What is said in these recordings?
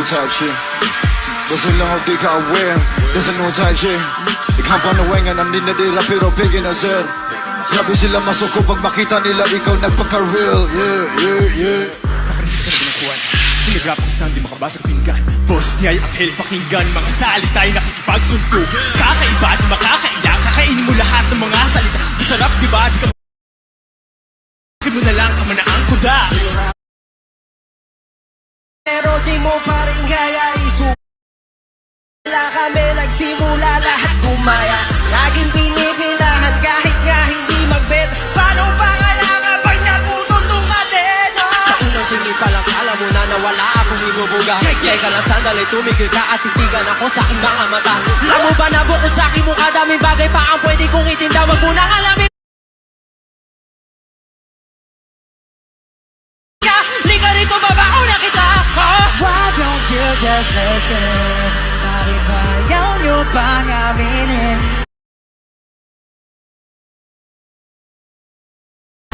new type shit. Hvor så langt det kan være, det er new type shit. Ikampano wengan, ang dinadira pero pigin na sir. Grabe sila masuko pag makita nila ikaw nagpaka-real. Yeah, yeah, yeah. Kaparita ka sinukuhan. Pinagrap ang isang di makabasag pinggan. Boss niya'y anghel pakinggan. Mga salita'y nakikipagsunto. Kakaiba at makakailang. Kakainin mo lahat ng mga salita. Masarap diba? Di ka mo na lang kamanaang kuda. Pero di mo pa rin kaya isu Wala kami nagsimula lahat gumaya. Laging pinipilahan kahit nga hindi magbet. Paano pa kaya kapag naputol kadena Sa unang tingin pa lang alam mo na nawala akong inubuga Teka lang sandali tumigil ka at titigan ako sa aking mga mata Alam mo ba na bukod sa aking mukha daming bagay pa ang pwede kong itinda. Wag mo nang alamin don't you just listen? Bakit ba ayaw nyo pang aminin?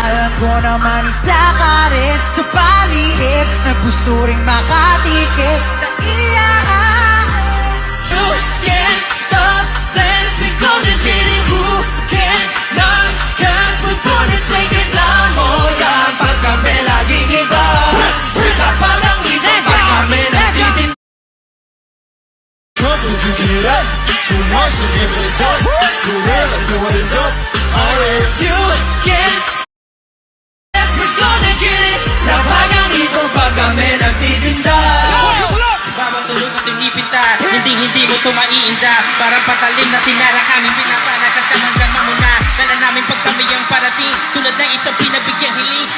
Alam ko naman isa ka rin sa paligid Na gusto ring makatikip sa iyahan up? Too much give it a shot Too real, I know what is up. Alright You can't Yes, we're gonna get it. Labagang ito pag kami nagtitinda Bawang tulog at tinipinta Hindi hindi mo ito maiinda. Parang patalim na tinara kami Pinapanak at hanggang mamuna Dala namin pag kami ang parating. Tulad ng isang pinabigyang hiling